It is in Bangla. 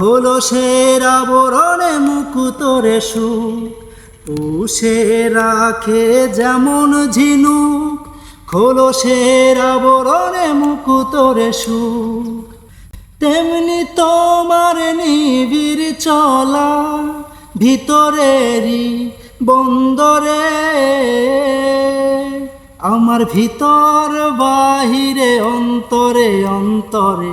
খোলসের আবরণে মুকুতরে সুখ। পুষে রাখে যেমন ঝিনুক। খোলসের আবরণে মুকুতরে সুখ। তেমনি তোমার নিবিড় চলা ভিতরেরই বন্দরে। আমার ভিতর বাহিরে, অন্তরে অন্তরে